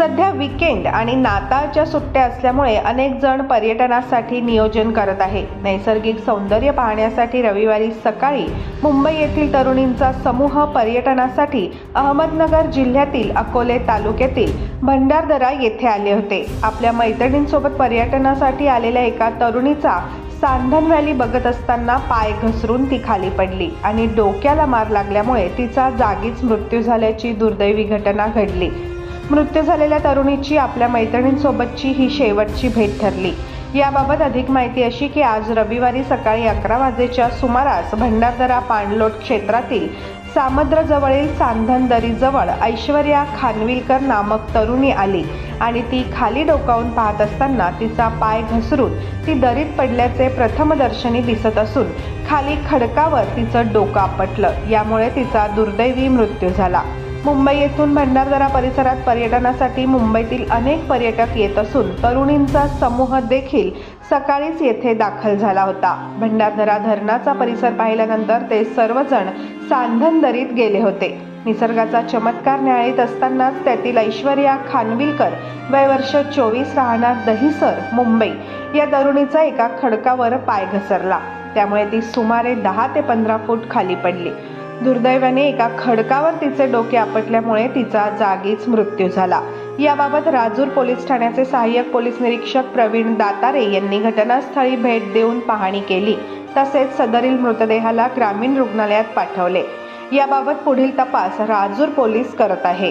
सध्या विकेंड आणि नाताळच्या सुट्ट्या असल्यामुळे अनेक जण पर्यटनासाठी नियोजन करत आहे. नैसर्गिक सौंदर्य पाहण्यासाठी रविवारी सकाळी मुंबई येथील तरुणींचा समूह पर्यटनासाठी अहमदनगर जिल्ह्यातील अकोले तालुक्यातील भंडारदरा येथे आले होते. आपल्या मैत्रिणींसोबत पर्यटनासाठी आलेल्या एका तरुणीचा सांधन व्हॅली बघत असताना पाय घसरून ती खाली पडली आणि डोक्याला मार लागल्यामुळे तिचा जागीच मृत्यू झाल्याची दुर्दैवी घटना घडली. मृत्यू झालेल्या तरुणीची आपल्या मैत्रिणींसोबतची ही शेवटची भेट ठरली. याबाबत अधिक माहिती अशी की आज रविवारी सकाळी अकरा वाजेच्या सुमारास भंडारदरा पाणलोट क्षेत्रातील सामद्रजवळील सांधन दरीजवळ ऐश्वर्या खानविलकर नामक तरुणी आली आणि ती खाली डोकावून पाहत असताना तिचा पाय घसरून ती दरीत पडल्याचे प्रथमदर्शनी दिसत असून खाली खडकावर तिचं डोकं आपटलं. यामुळे तिचा दुर्दैवी मृत्यू झाला. मुंबई येथून भंडारदरा परिसरात पर्यटनासाठी मुंबईतील अनेक पर्यटक येत असून तरुणींचा समूह देखील सकाळीच येथे दाखल झाला होता. भंडारदरा धरणाचा परिसर पाहिल्यानंतर ते सर्वजण सांधन दरीत गेले होते. निसर्गाचा चमत्कार न्याहाळीत असतानाच त्यातील ऐश्वर्या खानविलकर वय वर्ष चोवीस राहणार दहिसर मुंबई या तरुणीचा एका खडकावर पाय घसरला. त्यामुळे ती सुमारे दहा ते पंधरा फूट खाली पडली. दुर्दैवाने एका खडकावर तिचे डोके आपटल्यामुळे तिचा जागीच मृत्यू झाला. याबाबत राजूर पोलीस ठाण्याचे सहाय्यक पोलीस निरीक्षक प्रवीण दातारे यांनी घटनास्थळी भेट देऊन पाहणी केली. तसेच सदरील मृतदेहाला ग्रामीण रुग्णालयात पाठवले. याबाबत पुढील तपास राजूर पोलीस करत आहे.